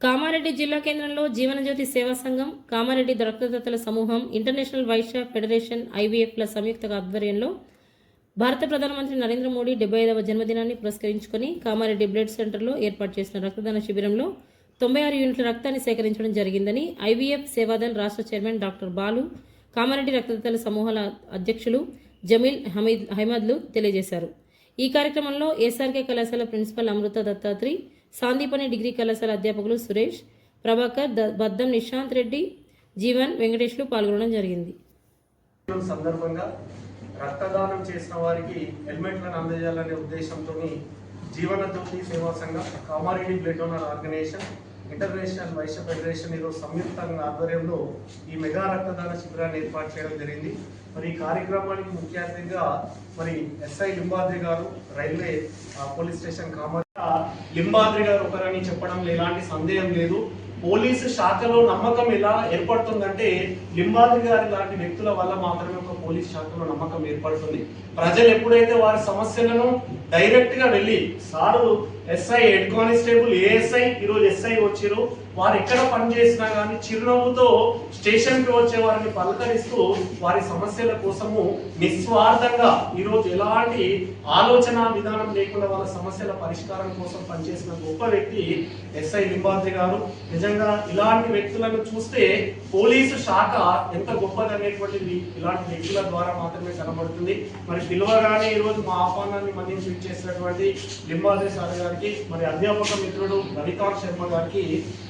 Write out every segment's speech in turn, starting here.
కామారెడ్డి జిల్లా కేంద్రంలో జీవనజ్యోతి సేవా సంఘం కామారెడ్డి రక్తదాతల సమూహం ఇంటర్నేషనల్ వైశ్య ఫెడరేషన్ ఐవీఎఫ్ల సంయుక్త ఆధ్వర్యంలో భారత ప్రధానమంత్రి నరేంద్ర మోడీ డెబ్బై ఐదవ జన్మదినాన్ని పురస్కరించుకొని కామారెడ్డి బ్లడ్ సెంటర్లో ఏర్పాటు చేసిన రక్తదాన శిబిరంలో తొంభై ఆరు యూనిట్ల రక్తాన్ని సేకరించడం జరిగిందని ఐవీఎఫ్ సేవాదల్ రాష్ట్ర చైర్మన్ డాక్టర్ బాలు కామారెడ్డి రక్తదాతల సమూహాల అధ్యక్షులు జమీల్ హమీద్ అహ్మద్లు తెలియజేశారు. ఈ కార్యక్రమంలో ఎస్ఆర్కే కళాశాల ప్రిన్సిపల్ అమృత దత్తాత్రి సాందీపని డిగ్రీ కళాశాల అధ్యాపకులు సురేష్ ప్రభాకర్ ద- బద్దం నిశాంత్ రెడ్డి జీవన్ వెంకటేష్లు పాల్గొనడం జరిగింది. సందర్భంగా రక్తదానం చేసిన వారికి హెల్మెట్లను అందజేయాలనే ఉద్దేశంతో Jeevana Jyothi Seva Sangham Kamareddy blood donor organization international Vaishya federation ఈరోజు సంయుక్తంగా ఆధ్వర్యంలో ఈ మెగా రక్తదాన శిబిరాన్ని ఏర్పాటు చేయడం జరిగింది. మరి ఈ కార్యక్రమానికి ముఖ్య అతిథిగా మరి ఎస్ఐ లింబాద్రి గారు railway police station Kamareddy Limbadri గారు ఒకరని చెప్పడంలో ఎలాంటి సందేహం లేదు. పోలీసు శాఖలో నమ్మకం ఎలా ఏర్పడుతుందంటే లింబాద్రి గారి లాంటి వ్యక్తుల వల్ల మాత్రమే ఒక పోలీస్ శాఖలో నమ్మకం ఏర్పడుతుంది. ప్రజలు ఎప్పుడైతే వారి సమస్యలను డైరెక్ట్గా వెళ్ళి sir S I head constable A S I ఈరోజు ఎస్ఐ వచ్చారు వారు ఎక్కడ పని చేసినా కానీ చిరునవ్వుతో స్టేషన్కి వచ్చే వారిని పలకరిస్తూ వారి సమస్యల కోసము నిస్వార్థంగా ఈరోజు ఎలాంటి ఆలోచన విధానం లేకుండా వాళ్ళ సమస్యల పరిష్కారం కోసం పనిచేసిన గొప్ప వ్యక్తి ఎస్ఐ లింబాద్రి గారు. నిజంగా ఇలాంటి వ్యక్తులను చూస్తే పోలీసు శాఖ ఎంత గొప్పది అనేటువంటిది ఇలాంటి వ్యక్తుల ద్వారా మాత్రమే కనబడుతుంది. మరి పిలువగానే ఈరోజు మా ఆహ్వానాన్ని మన్నించి చేసినటువంటి లింబాద్రి సార్ గారికి మరి అధ్యాపక మిత్రుడు లలితాన్ శర్మ గారికి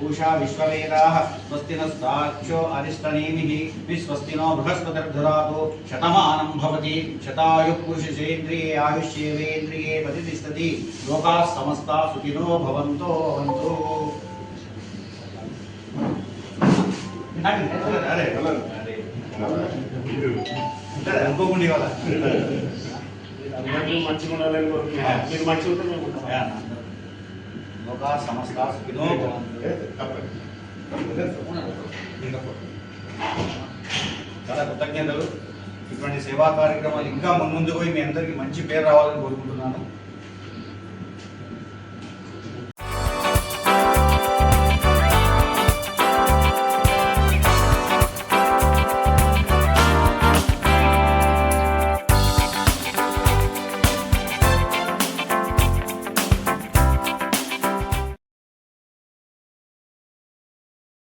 పూషా విశ్వవేదాः స్వస్తి నస్తాక్షో అరిష్టనేమిः విస్వస్తినో బృహస్పతిర్ధరాతు శతమానం భవతి శతాయు పురుషేంద్రియే ఆయుష్యేవేంద్రియే ప్రతిష్టతి లోకా సమస్తా సుఖినో భవంతో భవంతు అరే అరే అనుకోకుండా ఇవాళ అందరికీ మంచిగా ఉండాలని కోరుకుంటున్నాను మీరు మంచిగా ఉంటే మేము ఉంటాం. లోకా సమస్తా సుఖినో భవంతు. చాలా కృతజ్ఞతలు. ఇటువంటి సేవా కార్యక్రమాలు ఇంకా మున్ముందు పోయి మీ అందరికీ మంచి పేరు రావాలని కోరుకుంటున్నాను.